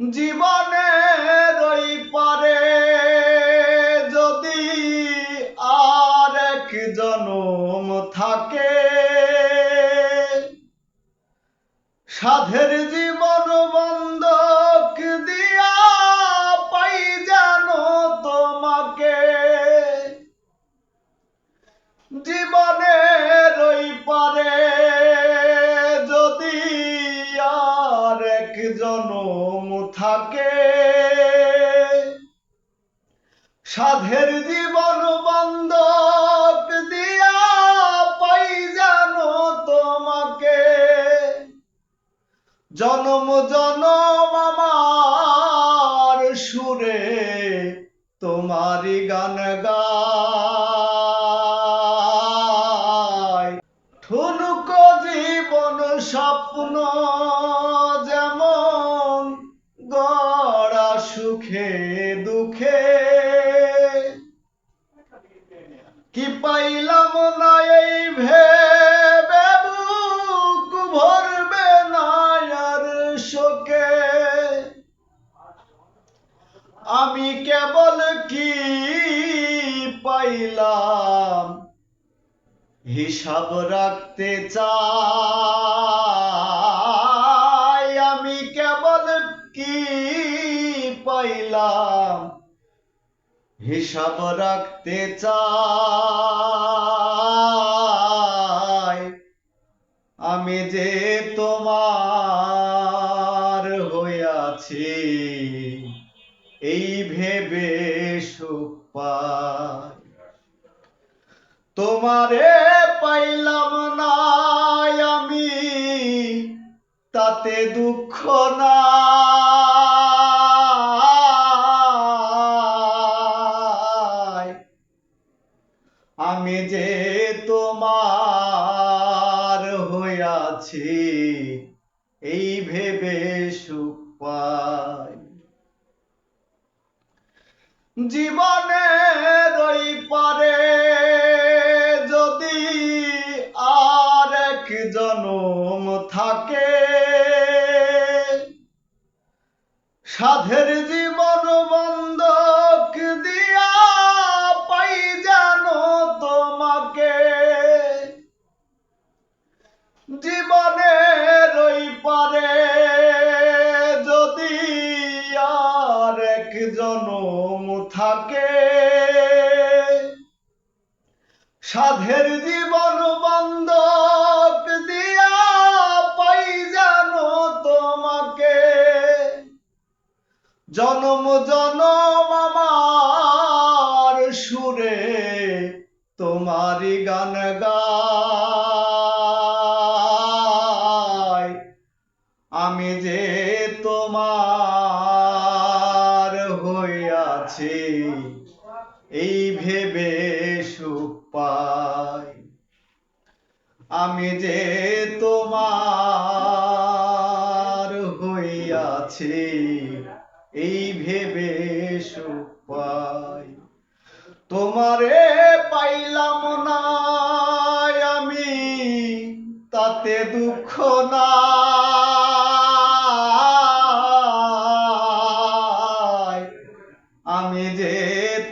জীবনের রই পারে যদি আর এক জনম থাকে। সাধের জীবন বন্ধক থাকে। সাধের জীবন বন্ধক দিয়া পাই জানো তোমাকে। জনম জনম আমার সুরে তোমারই গান গায় ঠুনক জীবন স্বপ্ন যেমন সুখে দুঃখে। কি পাইলাম না এই ভেবে বুক ভরবে না শোকে? আমি কেবল কি পাইলাম? হিসাব রাখতে চাই। আমি কেবল কি পাইলাম। হিসাব রাখতে চাই। আমি যে তোমার হইয়াছি এই ভেবে সুখ পাই। তোমারে পাইলাম না আমি, তাতে দুঃখ নাই। আমি যে তোমার হইয়াছি, এই ভেবে সুখ পাই। জীবনের ওই পারে যদি আর এক জনম থাকে, সাধের জীবন বন্ধক সাধের জীবন বন্ধক দিয়া পাই জানো তোমাকে। জনম জনম আমার সুরে তোমারই গান গায় আমি যে তোমার হইয়াছি, এই ভেবে আমি যে তোমার হইয়াছি, এই ভেবে সুখ পাই। তোমারে পাইলাম না আমি, তাতে দুঃখ না আমি যে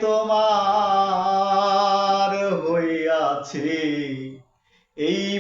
তোমার হইয়াছি